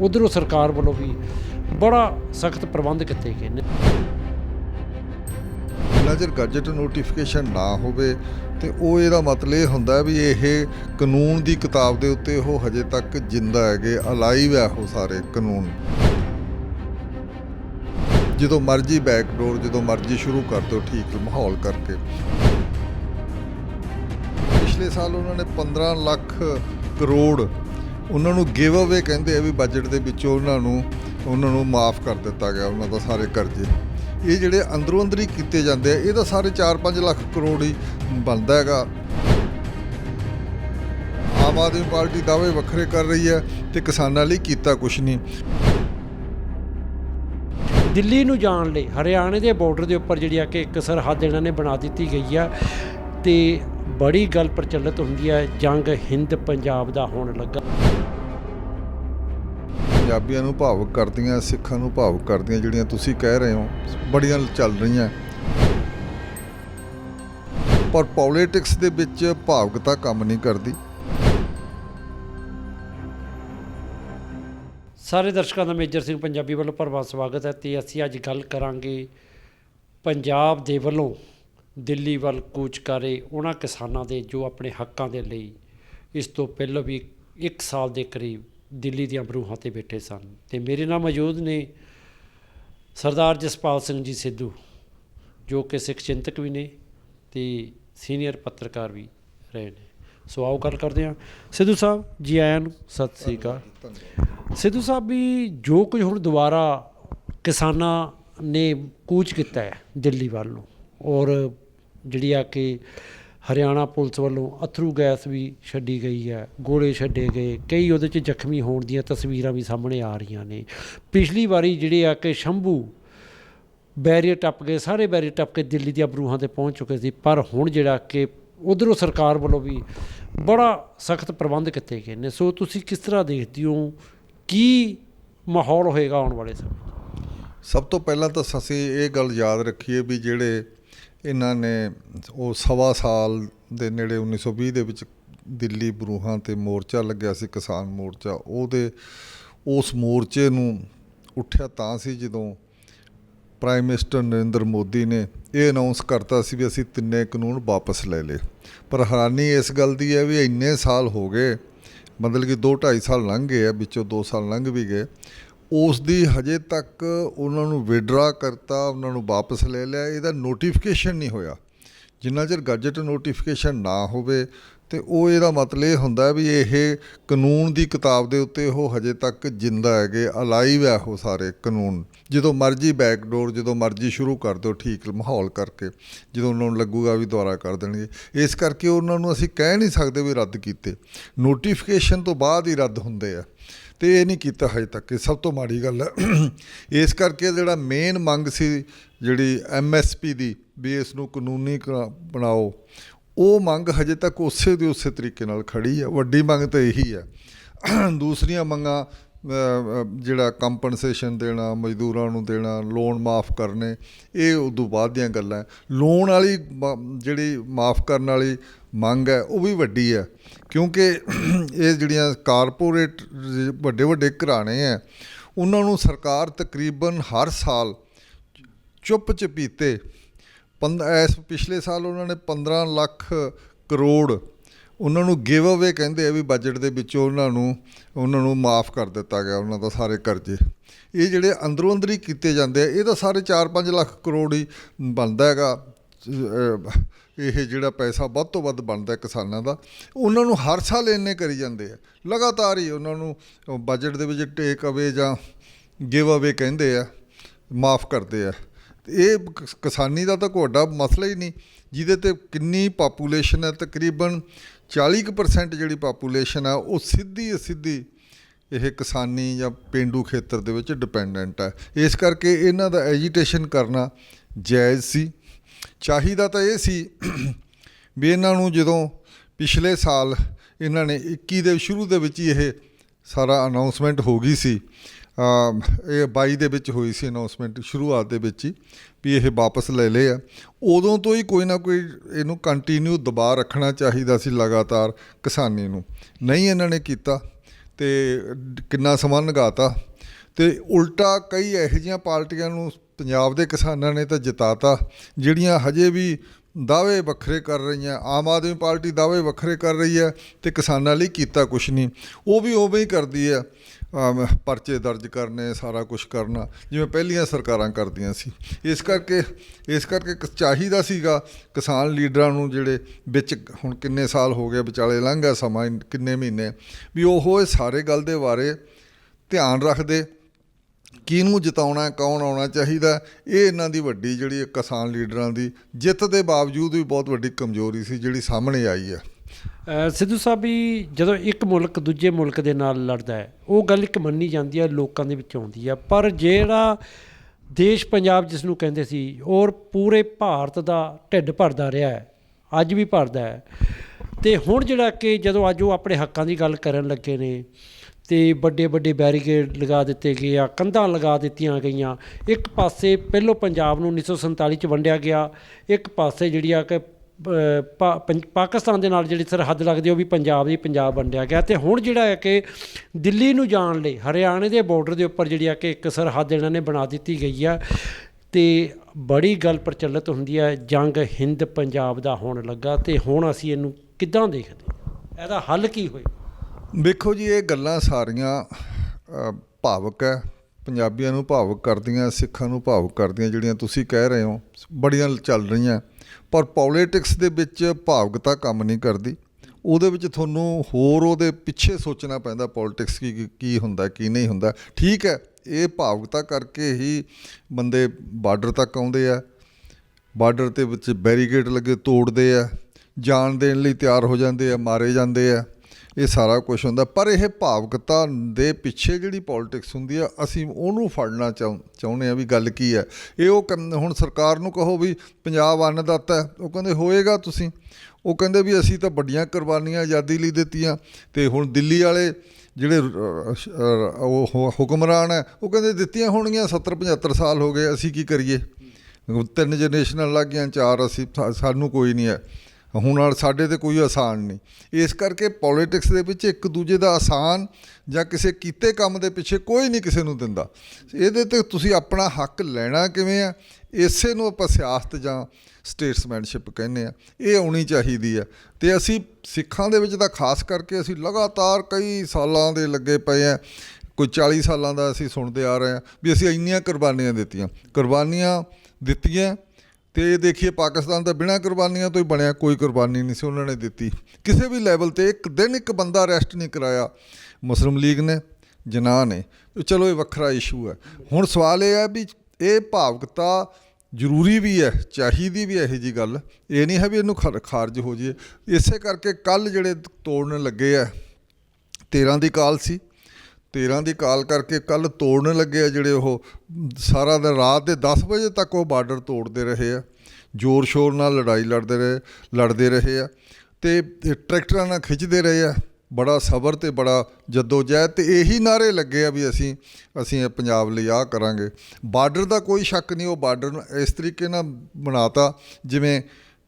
ਉਧਰੋਂ ਸਰਕਾਰ ਵੱਲੋਂ ਵੀ ਬੜਾ ਸਖਤ ਪ੍ਰਬੰਧ ਕੀਤੇ ਗਏ ਨੇ। ਜਿੰਨਾ ਗੈਜਟ ਨੋਟੀਫਿਕੇਸ਼ਨ ਨਾ ਹੋਵੇ ਤੇ ਉਹ ਇਹਦਾ ਮਤਲਬ ਇਹ ਹੁੰਦਾ ਵੀ ਇਹ ਕਾਨੂੰਨ ਦੀ ਕਿਤਾਬ ਦੇ ਉੱਤੇ ਉਹ ਹਜੇ ਤੱਕ ਜਿੰਦਾ ਹੈਗੇ ਅਲਾਈਵ ਹੈ ਉਹ ਸਾਰੇ ਕਾਨੂੰਨ। ਜਦੋਂ ਮਰਜ਼ੀ ਬੈਕਡੋਰ ਜਦੋਂ ਮਰਜ਼ੀ ਸ਼ੁਰੂ ਕਰ ਦਿਓ, ਠੀਕ ਮਾਹੌਲ ਕਰਕੇ। ਪਿਛਲੇ ਸਾਲ ਉਹਨਾਂ ਨੇ 15 ਲੱਖ ਕਰੋੜ ਉਹਨਾਂ ਨੂੰ ਗਿਵ ਅਵੇ ਕਹਿੰਦੇ ਆ ਵੀ ਬਜਟ ਦੇ ਵਿੱਚੋਂ ਉਹਨਾਂ ਨੂੰ ਉਹਨਾਂ ਨੂੰ ਮਾਫ ਕਰ ਦਿੱਤਾ ਗਿਆ, ਉਹਨਾਂ ਦਾ ਸਾਰੇ ਕਰਜ਼ੇ। ਇਹ ਜਿਹੜੇ ਅੰਦਰੋਂ ਅੰਦਰ ਹੀ ਕੀਤੇ ਜਾਂਦੇ ਆ, ਇਹ ਤਾਂ ਸਾਰੇ 4-5 ਲੱਖ ਕਰੋੜ ਹੀ ਬਣਦਾ ਹੈਗਾ। ਆਮ ਆਦਮੀ ਪਾਰਟੀ ਦਾਅਵੇ ਵੱਖਰੇ ਕਰ ਰਹੀ ਹੈ ਤੇ ਕਿਸਾਨਾਂ ਲਈ ਕੀਤਾ ਕੁਛ ਨਹੀਂ। ਦਿੱਲੀ ਨੂੰ ਜਾਣ ਲਈ, ਹਰਿਆਣੇ ਦੇ ਬਾਰਡਰ ਦੇ ਉੱਪਰ ਜਿਹੜੀ ਆ ਕਿ ਇੱਕ ਸਰਹੱਦ ਇਹਨਾਂ ਨੇ ਬਣਾ ਦਿੱਤੀ ਗਈ ਆ, ਤੇ ਬੜੀ ਗੱਲ ਪ੍ਰਚਲਿਤ ਹੁੰਦੀ ਹੈ ਜੰਗ ਹਿੰਦ ਪੰਜਾਬ ਦਾ ਹੋਣ ਲੱਗਾ। ਪੰਜਾਬੀਆਂ ਨੂੰ ਭਾਵੁਕ ਕਰਦੀਆਂ, ਸਿੱਖਾਂ ਨੂੰ ਭਾਵੁਕ ਕਰਦੀਆਂ ਜਿਹੜੀਆਂ ਤੁਸੀਂ ਕਹਿ ਰਹੇ ਹੋ, ਬੜੀਆਂ ਚੱਲ ਰਹੀਆਂ। ਪਰ ਪੋਲਿਟਿਕਸ ਦੇ ਵਿੱਚ ਭਾਵੁਕਤਾ ਕੰਮ ਨਹੀਂ ਕਰਦੀ। ਸਾਰੇ ਦਰਸ਼ਕਾਂ ਦਾ ਮੇਜਰ ਸਿੰਘ ਪੰਜਾਬੀ ਵੱਲੋਂ ਭਰਵਾਂ ਸਵਾਗਤ ਹੈ ਤੇ ਅਸੀਂ ਅੱਜ ਗੱਲ ਕਰਾਂਗੇ ਪੰਜਾਬ ਦੇ ਵੱਲੋਂ ਦਿੱਲੀ ਵੱਲ ਕੂਚ ਕਰੇ ਉਹਨਾਂ ਕਿਸਾਨਾਂ ਦੇ ਜੋ ਆਪਣੇ ਹੱਕਾਂ ਦੇ ਲਈ ਇਸ ਤੋਂ ਪਹਿਲਾਂ ਵੀ 1 ਸਾਲ ਦੇ ਕਰੀਬ ਦਿੱਲੀ ਦੀਆਂ ਬਰੂਹਾਂ ਤੇ ਬੈਠੇ ਸਨ ਤੇ ਮੇਰੇ ਨਾਲ ਮੌਜੂਦ ਨੇ ਸਰਦਾਰ ਜਸਪਾਲ ਸਿੰਘ ਜੀ ਸਿੱਧੂ ਜੋ ਕਿ ਸਿੱਖ ਚਿੰਤਕ ਵੀ ਨੇ ਤੇ ਸੀਨੀਅਰ ਪੱਤਰਕਾਰ ਵੀ ਰਹੇ ਨੇ। ਸੋ ਆਓ ਗੱਲ ਕਰਦੇ ਹਾਂ। ਸਿੱਧੂ ਸਾਹਿਬ ਜੀ ਆਇਆਂ ਨੂੰ ਸਤਿ ਸ੍ਰੀ ਅਕਾਲ। ਸਿੱਧੂ ਸਾਹਿਬ ਵੀ ਜੋ ਕੁਝ ਹੁਣ ਦੁਬਾਰਾ ਕਿਸਾਨਾਂ ਨੇ ਕੂਚ ਕੀਤਾ ਹੈ ਦਿੱਲੀ ਵੱਲ ਨੂੰ ਔਰ ਜਿਹੜੀ ਆ ਕਿ ਹਰਿਆਣਾ ਪੁਲਿਸ ਵੱਲੋਂ ਅਥਰੂ ਗੈਸ ਵੀ ਛੱਡੀ ਗਈ ਹੈ, ਗੋਲੇ ਛੱਡੇ ਗਏ, ਕਈ ਉਹਦੇ 'ਚ ਜ਼ਖਮੀ ਹੋਣ ਦੀਆਂ ਤਸਵੀਰਾਂ ਵੀ ਸਾਹਮਣੇ ਆ ਰਹੀਆਂ ਨੇ। ਪਿਛਲੀ ਵਾਰੀ ਜਿਹੜੇ ਆ ਕਿ ਸ਼ੰਭੂ ਬੈਰੀਅਰ ਟੱਪ ਗਏ, ਸਾਰੇ ਬੈਰੀਅਰ ਟੱਪ ਕੇ ਦਿੱਲੀ ਦੀਆਂ ਬਰੂਹਾਂ ਤੇ ਪਹੁੰਚ ਚੁੱਕੇ ਸੀ, ਪਰ ਹੁਣ ਜਿਹੜਾ ਕਿ ਉਧਰੋਂ ਸਰਕਾਰ ਵੱਲੋਂ ਵੀ ਬੜਾ ਸਖਤ ਪ੍ਰਬੰਧ ਕੀਤੇ ਗਏ ਨੇ। ਸੋ ਤੁਸੀਂ ਕਿਸ ਤਰ੍ਹਾਂ ਦੇਖਦੇ ਹੋ, ਕੀ ਮਾਹੌਲ ਹੋਏਗਾ ਆਉਣ ਵਾਲੇ ਸਮੇਂ ਸਭ ਤੋਂ ਪਹਿਲਾਂ ਤਾਂ ਅਸੀਂ ਇਹ ਗੱਲ ਯਾਦ ਰੱਖੀਏ ਵੀ ਜਿਹੜੇ ਇਹਨਾਂ ਨੇ ਉਹ ਸਵਾ ਸਾਲ ਦੇ ਨੇੜੇ 1920 ਦੇ ਵਿੱਚ ਦਿੱਲੀ ਬਰੂਹਾਂ ਤੇ ਮੋਰਚਾ ਲੱਗਿਆ ਸੀ, ਕਿਸਾਨ ਮੋਰਚਾ। ਉਹਦੇ ਉਸ ਮੋਰਚੇ ਨੂੰ ਉੱਠਿਆ ਤਾਂ ਸੀ ਜਦੋਂ ਪ੍ਰਾਈਮ ਮਿਨਿਸਟਰ ਨਰਿੰਦਰ ਮੋਦੀ ਨੇ ਇਹ ਅਨਾਉਂਸ ਕਰਤਾ ਸੀ ਵੀ ਅਸੀਂ ਤਿੰਨੇ ਕਾਨੂੰਨ ਵਾਪਸ ਲੈ ਲਏ। ਪਰ ਹੈਰਾਨੀ ਇਸ ਗੱਲ ਦੀ ਹੈ ਵੀ ਇੰਨੇ ਸਾਲ ਹੋ ਗਏ, ਮਤਲਬ ਕਿ 2 2.5 ਸਾਲ ਲੰਘ ਗਏ ਆ, ਵਿੱਚੋਂ 2 ਸਾਲ ਲੰਘ ਵੀ ਗਏ। ਉਸ ਦੀ ਹਜੇ ਤੱਕ ਉਹਨਾਂ ਨੂੰ ਵਿਡਰਾ ਕਰਤਾ, ਉਹਨਾਂ ਨੂੰ ਵਾਪਸ ਲੈ ਲਿਆ, ਇਹਦਾ ਨੋਟੀਫਿਕੇਸ਼ਨ ਨਹੀਂ ਹੋਇਆ। ਜਿੰਨਾ ਚਿਰ ਗੈਜਟ ਨੋਟੀਫਿਕੇਸ਼ਨ ਨਾ ਹੋਵੇ, ਤੇ ਉਹ ਇਹਦਾ ਮਤਲਬ ਇਹ ਹੁੰਦਾ ਵੀ ਇਹ ਕਾਨੂੰਨ ਦੀ ਕਿਤਾਬ ਦੇ ਉੱਤੇ ਉਹ ਹਜੇ ਤੱਕ ਜਿੰਦਾ ਹੈਗੇ ਅਲਾਈਵ ਹੈ ਉਹ ਸਾਰੇ ਕਾਨੂੰਨ। ਜਦੋਂ ਮਰਜ਼ੀ ਬੈਕਡੋਰ ਜਦੋਂ ਮਰਜ਼ੀ ਸ਼ੁਰੂ ਕਰ ਦਿਓ, ਠੀਕ ਮਾਹੌਲ ਕਰਕੇ, ਜਦੋਂ ਉਹਨਾਂ ਨੂੰ ਲੱਗੂਗਾ ਵੀ ਦੁਬਾਰਾ ਕਰ ਦੇਣਗੇ। ਇਸ ਕਰਕੇ ਉਹਨਾਂ ਨੂੰ ਅਸੀਂ ਕਹਿ ਨਹੀਂ ਸਕਦੇ ਵੀ ਰੱਦ ਕੀਤੇ। ਨੋਟੀਫਿਕੇਸ਼ਨ ਤੋਂ ਬਾਅਦ ਹੀ ਰੱਦ ਹੁੰਦੇ ਆ। ਤੇ ਇਹ ਨਹੀਂ ਕੀਤਾ ਹਜੇ ਤੱਕ, ਇਹ ਸਭ ਤੋਂ ਮਾੜੀ ਗੱਲ ਹੈ। ਇਸ ਕਰਕੇ ਜਿਹੜਾ ਮੇਨ ਮੰਗ ਸੀ ਜਿਹੜੀ ਐਮਐਸਪੀ ਦੀ ਵੀ ਇਸ ਨੂੰ ਕਾਨੂੰਨੀ ਕਰਾ- ਬਣਾਓ, ਉਹ ਮੰਗ ਹਜੇ ਤੱਕ ਉਸੇ ਦੇ ਉਸੇ ਤਰੀਕੇ ਨਾਲ ਖੜੀ ਹੈ। ਵੱਡੀ ਮੰਗ ਤਾਂ ਇਹੀ ਹੈ। ਦੂਸਰੀਆਂ ਮੰਗਾਂ ਜਿਹੜਾ ਕੰਪਨਸੇਸ਼ਨ ਦੇਣਾ, ਮਜ਼ਦੂਰਾਂ ਨੂੰ ਦੇਣਾ ਲੋਨ ਮਾਫ ਕਰਨੇ, ਇਹ ਉਦੋਂ ਬਾਅਦ ਦੀਆਂ ਗੱਲਾਂ ਲੋਨ ਵਾਲੀ ਮ- ਜਿਹੜੀ ਮਾਫ ਕਰਨ ਵਾਲੀ ਮੰਗ ਹੈ, ਉਹ ਵੀ ਵੱਡੀ ਹੈ। ਕਿਉਂਕਿ ਇਹ ਜਿਹੜੀਆਂ ਕਾਰਪੋਰੇਟ ਵੱਡੇ ਵੱਡੇ ਘਰਾਣੇ ਹੈ, ਉਹਨਾਂ ਨੂੰ ਸਰਕਾਰ ਤਕਰੀਬਨ ਹਰ ਸਾਲ ਚੁੱਪ ਚਪੀਤੇ ਪੰਦ, ਇਸ ਪਿਛਲੇ ਸਾਲ ਉਹਨਾਂ ਨੇ 15 ਲੱਖ ਕਰੋੜ ਉਹਨਾਂ ਨੂੰ ਗਿਵ ਅਵੇ ਕਹਿੰਦੇ ਆ ਵੀ ਬਜਟ ਦੇ ਵਿੱਚੋਂ ਉਹਨਾਂ ਨੂੰ ਉਹਨਾਂ ਨੂੰ ਮਾਫ ਕਰ ਦਿੱਤਾ ਗਿਆ, ਉਹਨਾਂ ਦਾ ਸਾਰੇ ਕਰਜ਼ੇ। ਇਹ ਜਿਹੜੇ ਅੰਦਰੋਂ ਅੰਦਰ ਹੀ ਕੀਤੇ ਜਾਂਦੇ ਆ, ਇਹ ਤਾਂ ਸਾਰੇ 4-5 ਲੱਖ ਕਰੋੜ ਹੀ ਬਣਦਾ ਹੈਗਾ। ਇਹ ਜਿਹੜਾ ਪੈਸਾ ਵੱਧ ਤੋਂ ਵੱਧ ਬਣਦਾ ਕਿਸਾਨਾਂ ਦਾ। ਉਹਨਾਂ ਨੂੰ ਹਰ ਸਾਲ ਇੰਨੇ ਕਰੀ ਜਾਂਦੇ ਆ। ਲਗਾਤਾਰ ਹੀ ਉਹਨਾਂ ਨੂੰ ਬਜਟ ਦੇ ਵਿੱਚ ਟੇਕ ਅਵੇ ਜਾਂ ਗਿਵ ਅਵੇ ਕਹਿੰਦੇ ਆ, ਮਾਫ ਕਰਦੇ ਆ। ਇਹ ਕਿਸਾਨੀ ਦਾ ਤਾਂ ਕੋਈ ਵੱਡਾ ਮਸਲਾ ਹੀ ਨਹੀਂ। ਜਿਹਦੇ ਤੇ ਕਿੰਨੀ ਪਾਪੂਲੇਸ਼ਨ ਹੈ, ਤਕਰੀਬਨ 40% ਜਿਹੜੀ ਪਾਪੂਲੇਸ਼ਨ ਆ, ਉਹ ਸਿੱਧੀ ਸਿੱਧੀ ਇਹ ਕਿਸਾਨੀ ਜਾਂ ਪਿੰਡੂ ਖੇਤਰ ਦੇ ਵਿੱਚ ਡਿਪੈਂਡੈਂਟ ਹੈ ਇਸ ਕਰਕੇ ਇਹਨਾਂ ਦਾ ਐਜੀਟੇਸ਼ਨ ਕਰਨਾ ਜਾਇਜ਼ ਸੀ। ਚਾਹੀਦਾ ਤਾਂ ਇਹ ਸੀ ਵੀ ਇਹਨਾਂ ਨੂੰ ਜਦੋਂ ਪਿਛਲੇ ਸਾਲ ਇਹਨਾਂ ਨੇ 21 ਦੇ ਸ਼ੁਰੂ ਦੇ ਵਿੱਚ ਹੀ ਇਹ ਸਾਰਾ ਅਨਾਉਂਸਮੈਂਟ ਹੋ ਗਈ ਸੀ ਇਹ 22 ਦੇ ਵਿੱਚ ਹੋਈ ਸੀ ਅਨਾਉਂਸਮੈਂਟ ਸ਼ੁਰੂਆਤ ਦੇ ਵਿੱਚ ਹੀ, ਵੀ ਇਹ ਵਾਪਸ ਲੈ ਲਏ ਆ। ਉਦੋਂ ਤੋਂ ਹੀ ਕੋਈ ਨਾ ਕੋਈ ਇਹਨੂੰ ਕੰਟੀਨਿਊ ਦਬਾਅ ਰੱਖਣਾ ਚਾਹੀਦਾ ਸੀ ਲਗਾਤਾਰ ਕਿਸਾਨੀ ਨੂੰ। ਨਹੀਂ ਇਹਨਾਂ ਨੇ ਕੀਤਾ ਤੇ ਕਿੰਨਾ ਸਮਾਂ ਲੰਘਾਤਾ। ਤੇ ਉਲਟਾ ਕਈ ਇਹੋ ਜਿਹੀਆਂ ਪਾਰਟੀਆਂ ਨੂੰ ਪੰਜਾਬ ਦੇ ਕਿਸਾਨਾਂ ਨੇ ਤਾਂ ਜਿਤਾਤਾ, ਜਿਹੜੀਆਂ ਹਜੇ ਵੀ ਦਾਅਵੇ ਵੱਖਰੇ ਕਰ ਰਹੀਆਂ, ਆਮ ਆਦਮੀ ਪਾਰਟੀ ਦਾਅਵੇ ਵੱਖਰੇ ਕਰ ਰਹੀ ਹੈ ਤੇ ਕਿਸਾਨਾਂ ਲਈ ਕੀਤਾ ਕੁਛ ਨਹੀਂ। ਉਹ ਵੀ ਉਵੇਂ ਹੀ ਕਰਦੀ ਹੈ। ਪਰਚੇ ਦਰਜ ਕਰਨੇ, ਸਾਰਾ ਕੁਝ ਕਰਨਾ, ਜਿਵੇਂ ਪਹਿਲੀਆਂ ਸਰਕਾਰਾਂ ਕਰਦੀਆਂ ਸੀ। ਇਸ ਕਰਕੇ ਇਸ ਕਰਕੇ ਕ- ਚਾਹੀਦਾ ਸੀਗਾ ਕਿਸਾਨ ਲੀਡਰਾਂ ਨੂੰ ਜਿਹੜੇ ਵਿੱਚ ਹੁਣ ਕਿੰਨੇ ਸਾਲ ਹੋ ਗਏ, ਵਿਚਾਲੇ ਲੰਘ ਗਿਆ ਸਮਾਂ, ਕਿੰਨੇ ਮਹੀਨੇ, ਵੀ ਉਹ ਇਹ ਸਾਰੇ ਗੱਲ ਦੇ ਬਾਰੇ ਧਿਆਨ ਰੱਖਦੇ ਕਿਹਨੂੰ ਜਿਤਾਉਣਾ, ਕੌਣ ਆਉਣਾ ਚਾਹੀਦਾ, ਇਹ ਇਹਨਾਂ ਦੀ ਵੱਡੀ ਜਿਹੜੀ ਕਿਸਾਨ ਲੀਡਰਾਂ ਦੀ ਜਿੱਤ ਦੇ ਬਾਵਜੂਦ ਵੀ ਬਹੁਤ ਵੱਡੀ ਕਮਜ਼ੋਰੀ ਸੀ ਜਿਹੜੀ ਸਾਹਮਣੇ ਆਈ ਹੈ ਸਿੱਧੂ ਸਾਹਿਬ ਵੀ ਜਦੋਂ ਇੱਕ ਮੁਲਕ ਦੂਜੇ ਮੁਲਕ ਦੇ ਨਾਲ ਲੜਦਾ ਹੈ, ਉਹ ਗੱਲ ਇੱਕ ਮੰਨੀ ਜਾਂਦੀ ਹੈ ਲੋਕਾਂ ਦੇ ਵਿੱਚ ਆਉਂਦੀ ਹੈ ਪਰ ਜਿਹੜਾ ਦੇਸ਼ ਪੰਜਾਬ ਜਿਸ ਨੂੰ ਕਹਿੰਦੇ ਸੀ, ਔਰ ਪੂਰੇ ਭਾਰਤ ਦਾ ਢਿੱਡ ਭਰਦਾ ਰਿਹਾ ਹੈ, ਅੱਜ ਵੀ ਭਰਦਾ ਹੈ। ਤੇ ਹੁਣ ਜਿਹੜਾ ਕਿ ਜਦੋਂ ਅੱਜ ਉਹ ਆਪਣੇ ਹੱਕਾਂ ਦੀ ਗੱਲ ਕਰਨ ਲੱਗੇ ਨੇ ਅਤੇ ਵੱਡੇ ਵੱਡੇ ਬੈਰੀਕੇਡ ਲਗਾ ਦਿੱਤੇ ਗਏ ਆ, ਕੰਧਾਂ ਲਗਾ ਦਿੱਤੀਆਂ ਗਈਆਂ। ਇੱਕ ਪਾਸੇ ਪਹਿਲੋਂ ਪੰਜਾਬ ਨੂੰ 1947 ਚ ਵੰਡਿਆ ਗਿਆ, ਇੱਕ ਪਾਸੇ ਜਿਹੜੀ ਆ ਕਿ ਪਾ- ਪੰਜ- ਪਾਕਿਸਤਾਨ ਦੇ ਨਾਲ ਜਿਹੜੀ ਸਰਹੱਦ ਲੱਗਦੀ ਉਹ ਵੀ ਪੰਜਾਬ ਦੀ ਪੰਜਾਬ ਵੰਡਿਆ ਗਿਆ। ਤੇ ਹੁਣ ਜਿਹੜਾ ਹੈ ਕਿ ਦਿੱਲੀ ਨੂੰ ਜਾਣ ਲਈ, ਹਰਿਆਣੇ ਦੇ ਬਾਰਡਰ ਦੇ ਉੱਪਰ ਜਿਹੜੀ ਆ ਕਿ ਇੱਕ ਸਰਹੱਦ ਇਹਨਾਂ ਨੇ ਬਣਾ ਦਿੱਤੀ ਗਈ ਆ, ਤੇ ਬੜੀ ਗੱਲ ਪ੍ਰਚਲਿਤ ਹੁੰਦੀ ਹੈ ਜੰਗ ਹਿੰਦ ਪੰਜਾਬ ਦਾ ਹੋਣ ਲੱਗਾ, ਤੇ ਹੁਣ ਅਸੀਂ ਇਹਨੂੰ ਕਿੱਦਾਂ ਦੇਖਦੇ ਇਹਦਾ ਹੱਲ ਕੀ ਹੋਏ ਵੇਖੋ ਜੀ, ਇਹ ਗੱਲਾਂ ਸਾਰੀਆਂ ਭਾਵਕ ਹੈ। ਪੰਜਾਬੀਆਂ ਨੂੰ ਭਾਵਕ ਕਰਦੀਆਂ, ਸਿੱਖਾਂ ਨੂੰ ਭਾਵਕ ਕਰਦੀਆਂ, ਜਿਹੜੀਆਂ ਤੁਸੀਂ ਕਹਿ ਰਹੇ ਹੋ, ਬੜੀਆਂ ਚੱਲ ਰਹੀਆਂ। ਪਰ ਪੋਲਿਟਿਕਸ ਦੇ ਵਿੱਚ ਭਾਵਕਤਾ ਕੰਮ ਨਹੀਂ ਕਰਦੀ। ਉਹਦੇ ਵਿੱਚ ਤੁਹਾਨੂੰ ਹੋਰ ਉਹਦੇ ਪਿੱਛੇ ਸੋਚਣਾ ਪੈਂਦਾ ਪੋਲਿਟਿਕਸ ਕੀ, ਕੀ- ਕੀ ਹੁੰਦਾ, ਕੀ ਨਹੀਂ ਹੁੰਦਾ। ਠੀਕ ਹੈ, ਇਹ ਭਾਵਕਤਾ ਕਰਕੇ ਹੀ ਬੰਦੇ ਬਾਰਡਰ ਤੱਕ ਆਉਂਦੇ ਆ। ਬਾਰਡਰ ਤੇ ਵਿੱਚ ਬੈਰੀਕੇਡ ਲੱਗੇ ਤੋੜਦੇ ਆ। ਜਾਨ ਦੇਣ ਲਈ ਤਿਆਰ ਹੋ ਜਾਂਦੇ ਆ, ਮਾਰੇ ਜਾਂਦੇ ਆ। ਇਹ ਸਾਰਾ ਕੁਝ ਹੁੰਦਾ, ਪਰ ਇਹ ਭਾਵਕਤਾ ਦੇ ਪਿੱਛੇ ਜਿਹੜੀ ਪੋਲਿਟਿਕਸ ਹੁੰਦੀ ਆ, ਅਸੀਂ ਉਹਨੂੰ ਫੜਨਾ ਚਾਹੁੰ, ਚਾਹੁੰਦੇ ਆ ਵੀ ਗੱਲ ਕੀ ਹੈ। ਇਹ ਉਹ ਕੰਮ- ਹੁਣ ਸਰਕਾਰ ਨੂੰ ਕਹੋ ਵੀ ਪੰਜਾਬ ਅੰਨਦਾਤਾ ਉਹ ਕਹਿੰਦੇ ਹੋਏਗਾ ਤੁਸੀਂ। ਉਹ ਕਹਿੰਦੇ ਵੀ ਅਸੀਂ ਤਾਂ ਵੱਡੀਆਂ ਕੁਰਬਾਨੀਆਂ ਆਜ਼ਾਦੀ ਲਈ ਦਿੱਤੀਆਂ, ਤੇ ਹੁਣ ਦਿੱਲੀ ਵਾਲੇ ਜਿਹੜੇ ਉਹ ਹੁਕਮਰਾਨ ਹੈ, ਉਹ ਕਹਿੰਦੇ ਦਿੱਤੀਆਂ ਹੋਣਗੀਆਂ 70 75 ਸਾਲ ਹੋ ਗਏ, ਅਸੀਂ ਕੀ ਕਰੀਏ? ਤਿੰਨ ਜਨਰੇਸ਼ਨਾਂ ਲੱਗ ਗਈਆਂ, ਚਾਰ ਅਸੀਂ ਸਾਨੂੰ ਕੋਈ ਨਹੀਂ ਹੈ। ਹੁਣ ਨਾਲ ਸਾਡੇ ਤੇ ਕੋਈ ਆਸਾਨ ਨਹੀਂ। ਇਸ ਕਰਕੇ ਪੋਲਿਟਿਕਸ ਦੇ ਵਿੱਚ ਇੱਕ ਦੂਜੇ ਦਾ ਆਸਾਨ ਜਾਂ ਕਿਸੇ ਕੀਤੇ ਕੰਮ ਦੇ ਪਿੱਛੇ ਕੋਈ ਨਹੀਂ ਕਿਸੇ ਨੂੰ ਦਿੰਦਾ। ਇਹਦੇ ਤੇ ਤੁਸੀਂ ਆਪਣਾ ਹੱਕ ਲੈਣਾ ਕਿਵੇਂ ਆ? ਇਸੇ ਨੂੰ ਆਪਾਂ ਸਿਆਸਤ ਜਾਂ ਸਟੇਟਸਮੈਨਸ਼ਿਪ ਕਹਿੰਦੇ ਆ। ਇਹ ਆਉਣੀ ਚਾਹੀਦੀ ਆ। ਤੇ ਅਸੀਂ ਸਿੱਖਾਂ ਦੇ ਵਿੱਚ ਤਾਂ ਖਾਸ ਕਰਕੇ ਅਸੀਂ ਲਗਾਤਾਰ ਕਈ ਸਾਲਾਂ ਦੇ ਲੱਗੇ ਪਏ ਆ। ਕੋਈ 40 ਸਾਲਾਂ ਦਾ ਅਸੀਂ ਸੁਣਦੇ ਆ ਰਹੇ ਹਾਂ ਵੀ ਅਸੀਂ ਇੰਨੀਆਂ ਕੁਰਬਾਨੀਆਂ ਦਿੱਤੀਆਂ। ਕੁਰਬਾਨੀਆਂ ਦਿੱਤੀਆਂ ਤੇ ਇਹ ਦੇਖੀਏ ਪਾਕਿਸਤਾਨ ਤਾਂ ਬਿਨਾਂ ਕੁਰਬਾਨੀਆਂ ਤੋਂ ਹੀ ਬਣਿਆ, ਕੋਈ ਕੁਰਬਾਨੀ ਨਹੀਂ ਸੀ ਉਹਨਾਂ ਨੇ ਦਿੱਤੀ। ਕਿਸੇ ਵੀ ਲੈਵਲ ਤੇ ਇੱਕ ਦਿਨ ਇੱਕ ਬੰਦਾ ਅਰੈਸਟ ਨਹੀਂ ਕਰਾਇਆ। ਮੁਸਲਿਮ ਲੀਗ ਨੇ, ਜਨਾਹ ਨੇ। ਚਲੋ ਇਹ ਵੱਖਰਾ ਇਸ਼ੂ ਹੈ। ਹੁਣ ਸਵਾਲ ਇਹ ਹੈ ਵੀ ਇਹ ਭਾਵਕਤਾ ਜ਼ਰੂਰੀ ਵੀ ਹੈ, ਚਾਹੀਦੀ ਵੀ ਇਹੋ ਇਹ ਜੀ ਗੱਲ। ਇਹ ਨਹੀਂ ਹੈ ਵੀ ਇਹਨੂੰ ਖਰ- ਖਾਰਜ ਹੋ ਜਾਏ ਇਸੇ ਕਰਕੇ ਕੱਲ ਜਿਹੜੇ ਤੋੜਨ ਲੱਗੇ ਆ 13 ਦੀ ਕਾਲ ਸੀ। 13 ਦੀ ਕਾਲ ਕਰਕੇ ਕੱਲ ਤੋੜਨ ਲੱਗੇ ਆ ਜਿਹੜੇ ਉਹ, ਸਾਰਾ ਦਿਨ ਰਾਤ ਦੇ 10 ਵਜੇ ਤੱਕ ਉਹ ਬਾਰਡਰ ਤੋੜਦੇ ਰਹੇ ਆ, ਜ਼ੋਰ ਸ਼ੋਰ ਨਾਲ ਲੜਾਈ ਲੜਦੇ ਰਹੇ ਲੜਦੇ ਰਹੇ ਆ ਤੇ ਟਰੈਕਟਰਾਂ ਨਾਲ ਖਿੱਚਦੇ ਰਹੇ ਆ, ਬੜਾ ਸਬਰ ਤੇ ਬੜਾ ਜਦੋਜਹਿਦ ਤੇ ਇਹੀ ਨਾਰੇ ਲੱਗੇ ਆ ਵੀ ਅਸੀਂ ਅਸੀਂ ਪੰਜਾਬ ਲਈ ਆਹ ਕਰਾਂਗੇ। ਬਾਰਡਰ ਦਾ ਕੋਈ ਸ਼ੱਕ ਨਹੀਂ, ਉਹ ਬਾਰਡਰ ਨੂੰ ਇਸ ਤਰੀਕੇ ਨਾਲ ਬਣਾਤਾ, ਜਿਵੇਂ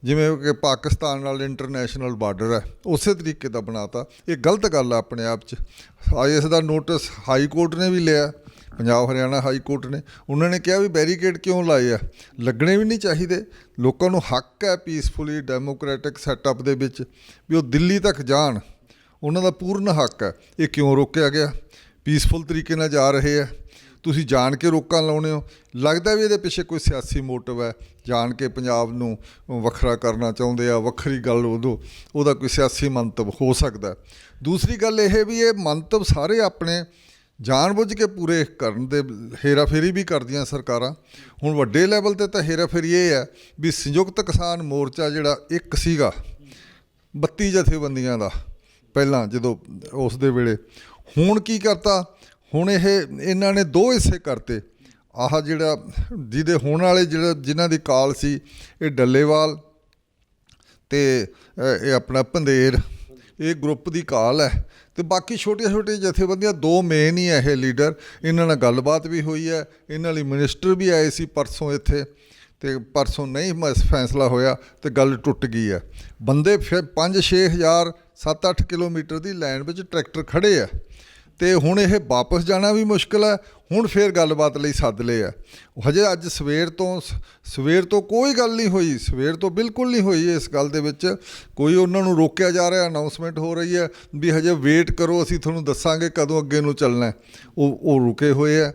ਜਿਵੇਂ ਕਿ ਪਾਕਿਸਤਾਨ ਨਾਲ ਇੰਟਰਨੈਸ਼ਨਲ ਬਾਰਡਰ ਹੈ, ਉਸੇ ਤਰੀਕੇ ਦਾ ਬਣਾਤਾ। ਇਹ ਗਲਤ ਗੱਲ ਆ ਆਪਣੇ ਆਪ 'ਚ। ਇਸ ਦਾ ਨੋਟਿਸ ਹਾਈ ਕੋਰਟ ਨੇ ਵੀ ਲਿਆ, ਪੰਜਾਬ ਹਰਿਆਣਾ ਹਾਈ ਕੋਰਟ ਨੇ। ਉਹਨਾਂ ਨੇ ਕਿਹਾ ਵੀ ਬੈਰੀਕੇਡ ਕਿਉਂ ਲਾਏ ਆ? ਲੱਗਣੇ ਵੀ ਨਹੀਂ ਚਾਹੀਦੇ। ਲੋਕਾਂ ਨੂੰ ਹੱਕ ਹੈ ਪੀਸਫੁਲੀ ਡੈਮੋਕ੍ਰੈਟਿਕ ਸੈਟਅਪ ਦੇ ਵਿੱਚ ਵੀ ਉਹ ਦਿੱਲੀ ਤੱਕ ਜਾਣ। ਉਹਨਾਂ ਦਾ ਪੂਰਨ ਹੱਕ ਹੈ। ਇਹ ਕਿਉਂ ਰੋਕਿਆ ਗਿਆ? ਪੀਸਫੁਲ ਤਰੀਕੇ ਨਾਲ ਜਾ ਰਹੇ ਆ। ਤੁਸੀਂ ਜਾਣ ਕੇ ਰੋਕਾਂ ਲਾਉਣੇ ਹੋ। ਲੱਗਦਾ ਵੀ ਇਹਦੇ ਪਿੱਛੇ ਕੋਈ ਸਿਆਸੀ ਮੋਟਿਵ ਹੈ। ਜਾਣ ਕੇ ਪੰਜਾਬ ਨੂੰ ਵੱਖਰਾ ਕਰਨਾ ਚਾਹੁੰਦੇ ਆ, ਵੱਖਰੀ ਗੱਲ ਉਦੋਂ, ਉਹਦਾ ਕੋਈ ਸਿਆਸੀ ਮੰਤਵ ਹੋ ਸਕਦਾ। ਦੂਸਰੀ ਗੱਲ ਇਹ ਵੀ ਇਹ ਮੰਤਵ ਸਾਰੇ ਆਪਣੇ ਜਾਣਬੁੱਝ ਕੇ ਪੂਰੇ ਕਰਨ ਦੇ ਹੇਰਾਫੇਰੀ ਵੀ ਕਰਦੀਆਂ ਸਰਕਾਰਾਂ। ਹੁਣ ਵੱਡੇ ਲੈਵਲ ਤੇ ਤਾਂ ਹੇਰਾਫੇਰੀ ਇਹ ਹੈ ਵੀ ਸੰਯੁਕਤ ਕਿਸਾਨ ਮੋਰਚਾ ਜਿਹੜਾ ਇੱਕ ਸੀਗਾ 32 ਜਥੇਬੰਦੀਆਂ ਦਾ ਪਹਿਲਾਂ ਜਦੋਂ ਉਸ ਦੇ ਵੇਲੇ। ਹੁਣ ਕੀ ਕਰਤਾ? ਹੁਣ ਇਹ, ਇਹਨਾਂ ਨੇ ਦੋ ਹਿੱਸੇ ਕਰਤੇ। ਆਹ ਜਿਹੜਾ ਜਿਹਦੇ ਹੋਣ ਵਾਲੇ ਜਿਹੜਾ ਜਿਨ੍ਹਾਂ ਦੀ ਕਾਲ ਸੀ, ਇਹ ਡੱਲੇਵਾਲ ਤੇ ਇਹ ਆਪਣਾ ਪੰਦੇਰ, ਇਹ ਗਰੁੱਪ ਦੀ ਕਾਲ ਹੈ। ਤੇ ਬਾਕੀ ਛੋਟੀਆਂ ਛੋਟੀਆਂ ਜਥੇਬੰਦੀਆਂ, ਦੋ ਮੇਨ ਹੀ ਹੈ ਇਹ ਲੀਡਰ ਇਹਨਾਂ ਨਾਲ ਗੱਲਬਾਤ ਵੀ ਹੋਈ ਹੈ। ਇਹਨਾਂ ਲਈ ਮਿਨਿਸਟਰ ਵੀ ਆਏ ਸੀ ਪਰਸੋਂ ਇੱਥੇ। ਤੇ ਪਰਸੋਂ ਨਹੀਂ ਫੈਸਲਾ ਹੋਇਆ ਤੇ ਗੱਲ ਟੁੱਟ ਗਈ ਹੈ। ਬੰਦੇ ਫਿਰ 5-6000 7-8 ਕਿਲੋਮੀਟਰ ਦੀ ਲਾਈਨ ਵਿੱਚ ਟਰੈਕਟਰ ਖੜੇ ਆ ਤੇ ਹੁਣ ਇਹ ਵਾਪਸ ਜਾਣਾ ਵੀ ਮੁਸ਼ਕਲ ਹੈ, ਹੁਣ ਫੇਰ ਗੱਲਬਾਤ ਲਈ ਸੱਦ ਲਏ ਆ। ਹਜੇ ਅੱਜ ਸਵੇਰ ਤੋਂ ਸਵੇਰ ਤੋਂ ਕੋਈ ਗੱਲ ਨਹੀਂ ਹੋਈ, ਸਵੇਰ ਤੋਂ ਬਿਲਕੁਲ ਨਹੀਂ ਹੋਈ ਇਸ ਗੱਲ ਦੇ ਵਿੱਚ। ਕੋਈ ਉਹਨਾਂ ਨੂੰ ਰੋਕਿਆ ਜਾ ਰਿਹਾ ਅਨਾਉਂਸਮੈਂਟ ਹੋ ਰਹੀ ਹੈ ਵੀ ਹਜੇ ਵੇਟ ਕਰੋ, ਅਸੀਂ ਤੁਹਾਨੂੰ ਦੱਸਾਂਗੇ ਕਦੋਂ ਅੱਗੇ ਨੂੰ ਚੱਲਣਾ ਉਹ ਉਹ ਰੁਕੇ ਹੋਏ ਆ।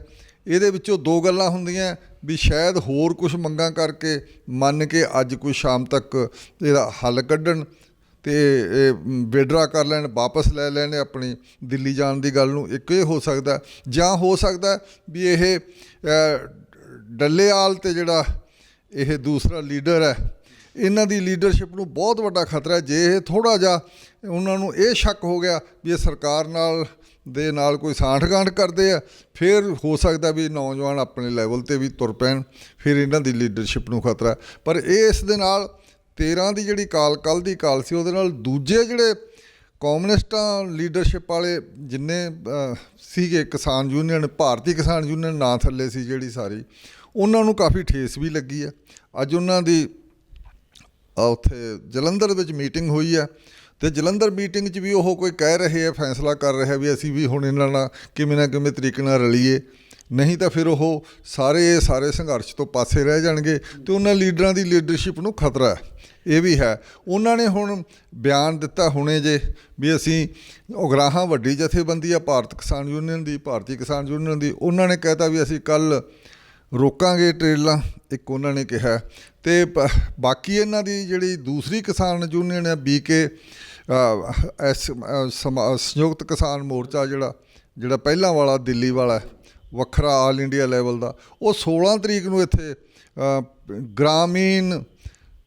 ਇਹਦੇ ਵਿੱਚੋਂ ਦੋ ਗੱਲਾਂ ਹੁੰਦੀਆਂ ਵੀ ਸ਼ਾਇਦ ਹੋਰ ਕੁਝ ਮੰਗਾਂ ਕਰਕੇ ਮੰਨ ਕੇ ਅੱਜ ਕੋਈ ਸ਼ਾਮ ਤੱਕ ਇਹਦਾ ਹੱਲ ਕੱਢਣ। ਤੇ ਵਿਡਰਾ ਕਰ ਲੈਣ, ਵਾਪਸ ਲੈ ਲੈਣ ਆਪਣੀ ਦਿੱਲੀ ਜਾਣ ਦੀ ਗੱਲ ਨੂੰ। ਇੱਕ ਇਹ ਹੋ ਸਕਦਾ, ਜਾਂ ਹੋ ਸਕਦਾ ਵੀ ਇਹ ਡੱਲੇਆਲ ਤੇ ਜਿਹੜਾ ਇਹ ਦੂਸਰਾ ਲੀਡਰ ਹੈ, ਇਹਨਾਂ ਦੀ ਲੀਡਰਸ਼ਿਪ ਨੂੰ ਬਹੁਤ ਵੱਡਾ ਖਤਰਾ ਹੈ। ਜੇ ਇਹ ਥੋੜਾ ਜਿਹਾ ਉਹਨਾਂ ਨੂੰ ਇਹ ਸ਼ੱਕ ਹੋ ਗਿਆ ਵੀ ਇਹ ਸਰਕਾਰ ਨਾਲ ਦੇ ਨਾਲ ਕੋਈ ਸਾਂਠ-ਗਾਂਠ ਕਰਦੇ ਆ, ਫਿਰ ਹੋ ਸਕਦਾ ਵੀ ਨੌਜਵਾਨ ਆਪਣੇ ਲੈਵਲ ਤੇ ਵੀ ਤੁਰ ਪੈਣ, ਫਿਰ ਇਹਨਾਂ ਦੀ ਲੀਡਰਸ਼ਿਪ ਨੂੰ ਖਤਰਾ ਪਰ ਇਹ ਇਸ ਦੇ ਨਾਲ 13 ਦੀ ਜਿਹੜੀ ਕਾਲ ਕੱਲ ਦੀ ਕਾਲ ਸੀ, ਉਹਦੇ ਨਾਲ ਦੂਜੇ ਜਿਹੜੇ ਕਮਿਊਨਿਸਟਾਂ ਲੀਡਰਸ਼ਿਪ ਵਾਲੇ ਜਿੰਨੇ ਸੀਗੇ ਕਿਸਾਨ ਯੂਨੀਅਨ, ਭਾਰਤੀ ਕਿਸਾਨ ਯੂਨੀਅਨ ਨਾਂ ਥੱਲੇ ਸੀ ਜਿਹੜੀ ਸਾਰੀ, ਉਹਨਾਂ ਨੂੰ ਕਾਫੀ ਠੇਸ ਵੀ ਲੱਗੀ ਹੈ ਅੱਜ ਉਹਨਾਂ ਦੀ ਉੱਥੇ ਜਲੰਧਰ ਵਿੱਚ ਮੀਟਿੰਗ ਹੋਈ ਹੈ ਤੇ ਜਲੰਧਰ ਮੀਟਿੰਗ 'ਚ ਵੀ ਉਹ ਕੋਈ ਕਹਿ ਰਹੇ ਆ, ਫੈਸਲਾ ਕਰ ਰਿਹਾ ਵੀ ਅਸੀਂ ਵੀ ਹੁਣ ਇਹਨਾਂ ਨਾਲ ਕਿਵੇਂ ਨਾ ਕਿਵੇਂ ਤਰੀਕੇ ਨਾਲ ਰਲੀਏ। ਨਹੀਂ ਤਾਂ ਫਿਰ ਉਹ ਸਾਰੇ ਸਾਰੇ ਸੰਘਰਸ਼ ਤੋਂ ਪਾਸੇ ਰਹਿ ਜਾਣਗੇ ਤੇ ਉਹਨਾਂ ਲੀਡਰਾਂ ਦੀ ਲੀਡਰਸ਼ਿਪ ਨੂੰ ਖਤਰਾ ਹੈ। ਇਹ ਵੀ ਹੈ। ਉਹਨਾਂ ਨੇ ਹੁਣ ਬਿਆਨ ਦਿੱਤਾ ਹੁਣੇ ਜੇ ਵੀ ਅਸੀਂ ਉਗਰਾਹਾਂ ਵੱਡੀ ਜਥੇਬੰਦੀ ਆ, ਭਾਰਤ ਕਿਸਾਨ ਯੂਨੀਅਨ ਦੀ, ਭਾਰਤੀ ਕਿਸਾਨ ਯੂਨੀਅਨ ਦੀ। ਉਹਨਾਂ ਨੇ ਕਹਿਤਾ ਵੀ ਅਸੀਂ ਕੱਲ ਰੋਕਾਂਗੇ ਟ੍ਰੇਲਾਂ, ਇੱਕ ਉਹਨਾਂ ਨੇ ਕਿਹਾ। ਤੇ ਬਾਕੀ ਇਹਨਾਂ ਦੀ ਜਿਹੜੀ ਦੂਸਰੀ ਕਿਸਾਨ ਯੂਨੀਅਨ ਹੈ ਬੀਕੇ ਐਸ ਸਮਾ- ਸੰਯੁਕਤ ਕਿਸਾਨ ਮੋਰਚਾ ਜਿਹੜਾ ਜਿਹੜਾ ਪਹਿਲਾਂ ਵਾਲਾ, ਦਿੱਲੀ ਵਾਲਾ, ਵੱਖਰਾ ਆਲ ਇੰਡੀਆ ਲੈਵਲ ਦਾ, ਉਹ 16 ਤਰੀਕ ਨੂੰ ਇੱਥੇ ਗ੍ਰਾਮੀਣ